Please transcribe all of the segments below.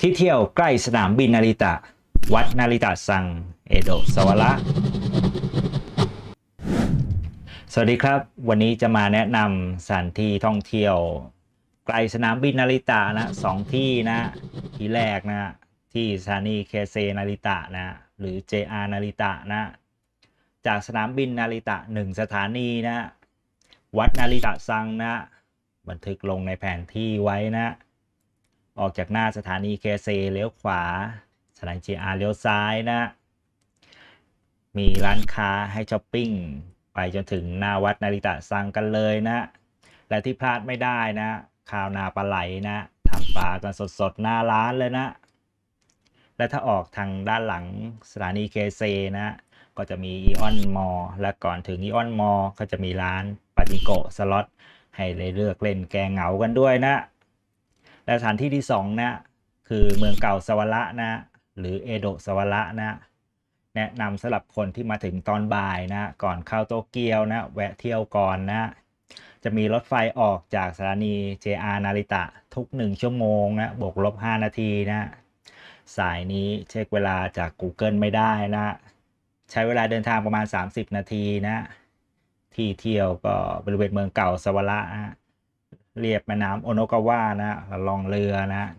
ที่เที่ยวใกล้สนามบินนาริตะ วัดนาริตะซัง เอโดะสวระสวัสดีครับ วันนี้จะมาแนะนำสถานที่ท่องเที่ยว ไกลสนามบินนาริตะนะสองที่นะที่แรกนะที่สถานีเคเซนาริตะนะหรือ JR นาริตะนะจากสนามบินนาริตะหนึ่งสถานีนะ วัดนาริตะซังนะ บันทึกลงในแผนที่ไว้นะ ออกจากหน้าสถานีเคเซเลี้ยวขวา สถานี JR เลี้ยวซ้ายนะ มีร้านค้าให้ช้อปปิ้ง ไปจนถึงหน้าวัดนาริตะซังกันเลยนะ และที่พลาดไม่ได้นะข้าวนาปลาไหลนะทำปลากันสดๆ หน้าร้านเลยนะ และถ้าออกทางด้านหลังสถานีเคเซนะ ก็จะมีอีออนมอลและก่อนถึงอีออนมอลก็จะมีร้านปาจิโกสล็อตให้เลือกเล่นแกงเหงากันด้วยนะ และสถานที่ที่สองนะคือเมืองเก่าสวระนะ หรือเอโดะสวระนะ แนะนำสำหรับคนที่มาถึงตอนบ่ายนะ ก่อนเข้าโตเกียวนะ แวะเที่ยวก่อนนะ จะมีรถไฟออกจากสถานี JR นาริตะทุก 1 ชั่วโมงนะบวกลบ 5 นาทีนะ สายนี้เช็คเวลาจาก Google ไม่ได้นะ ใช้เวลาเดินทางประมาณ 30 นาทีนะ ที่เที่ยวก็บริเวณเมืองเก่าสวระนะ เรียบแม่น้ำโอโนกาวะนะลองเรือนะ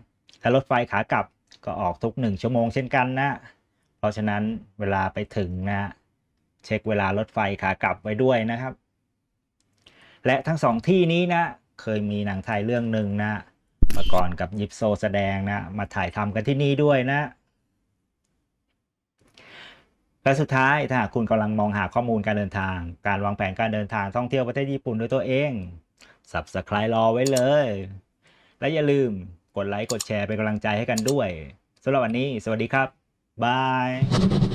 ถ้ารถไฟขากลับก็ออกทุก1ชั่วโมงเช่นกันนะ เพราะฉะนั้นเวลาไปถึงนะ เช็คเวลารถไฟขากลับไว้ด้วยนะครับ และทั้งสองที่นี้นะ เคยมีหนังไทยเรื่องหนึ่งนะมาก่อนกับยิปโซแสดงนะ มาถ่ายทำกันที่นี่ด้วยนะและสุดท้ายถ้าคุณกำลังมองหาข้อมูลการเดินทาง การวางแผนการเดินทางท่องเที่ยวประเทศญี่ปุ่นด้วยตัวเอง Subscribe รอไว้เลย และอย่าลืมกดไลค์กดแชร์เป็นกำลังใจให้กันด้วยสำหรับวันนี้ สวัสดีครับ บาย